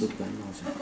Dur ben alacağım.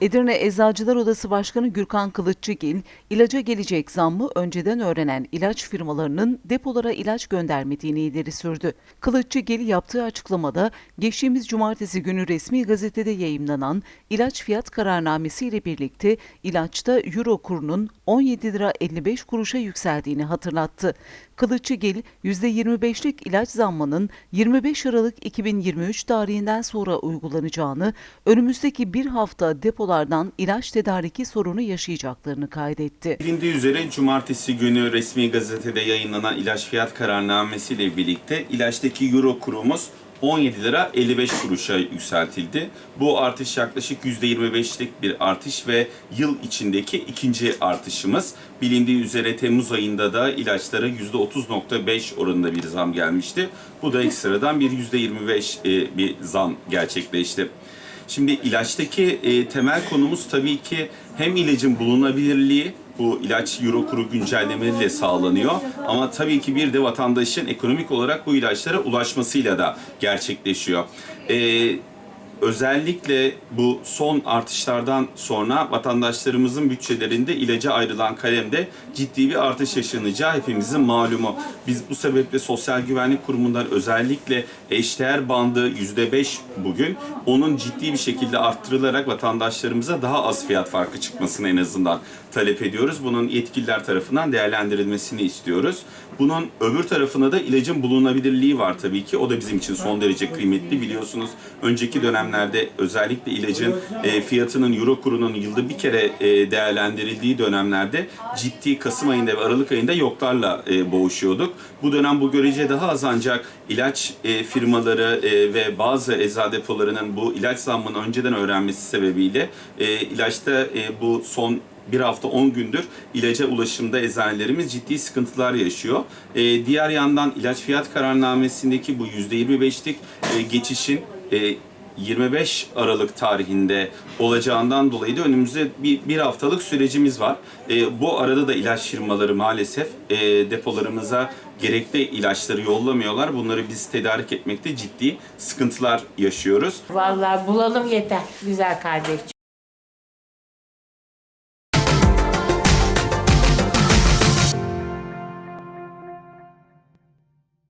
Edirne Eczacılar Odası Başkanı Gürkan Kılıççıgil, ilaca gelecek zammı önceden öğrenen ilaç firmalarının depolara ilaç göndermediğini ileri sürdü. Kılıççıgil yaptığı açıklamada geçtiğimiz cumartesi günü resmi gazetede yayımlanan ilaç fiyat kararnamesi ile birlikte ilaçta euro kurunun 17 lira 55 kuruşa yükseldiğini hatırlattı. Kılıççıgil, %25'lik ilaç zammının 25 Aralık 2023 tarihinden sonra uygulanacağını, önümüzdeki bir hafta depolardan ilaç tedariki sorunu yaşayacaklarını kaydetti. Bilindiği üzere cumartesi günü resmi gazetede yayınlanan ilaç fiyat kararnamesi ile birlikte ilaçtaki euro kurumuz 17 lira 55 kuruşa yükseltildi. Bu artış yaklaşık %25'lik bir artış ve yıl içindeki ikinci artışımız. Bilindiği üzere Temmuz ayında da ilaçlara %30.5 oranında bir zam gelmişti. Bu da ekstradan bir %25 e, bir zam gerçekleşti. Şimdi ilaçtaki e, temel konumuz tabii ki hem ilacın bulunabilirliği, bu ilaç euro kuru güncellemeleriyle sağlanıyor. Ama tabii ki bir de vatandaşın ekonomik olarak bu ilaçlara ulaşmasıyla da gerçekleşiyor. Ee, özellikle bu son artışlardan sonra vatandaşlarımızın bütçelerinde ilaca ayrılan kalemde ciddi bir artış yaşanacağı hepimizin malumu. Biz bu sebeple Sosyal Güvenlik Kurumu'ndan özellikle eşdeğer bandı %5 bugün onun ciddi bir şekilde arttırılarak vatandaşlarımıza daha az fiyat farkı çıkmasını en azından talep ediyoruz. Bunun yetkililer tarafından değerlendirilmesini istiyoruz. Bunun öbür tarafında da ilacın bulunabilirliği var tabii ki. O da bizim için son derece kıymetli. Biliyorsunuz önceki dönemlerde özellikle ilacın e, fiyatının euro kurunun yılda bir kere e, değerlendirildiği dönemlerde ciddi Kasım ayında ve Aralık ayında yoklarla e, boğuşuyorduk. Bu dönem bu görece daha az ancak ilaç e, firmaları e, ve bazı eczacı depolarının bu ilaç zammını önceden öğrenmesi sebebiyle e, ilaçta e, bu son bir hafta 10 gündür ilaca ulaşımda eczanelerimiz ciddi sıkıntılar yaşıyor. Ee, diğer yandan ilaç fiyat kararnamesindeki bu %25'lik e, geçişin e, 25 Aralık tarihinde olacağından dolayı da önümüzde bir, bir haftalık sürecimiz var. E, bu arada da ilaç firmaları maalesef e, depolarımıza gerekli ilaçları yollamıyorlar. Bunları biz tedarik etmekte ciddi sıkıntılar yaşıyoruz. Vallahi bulalım yeter güzel kardeşim.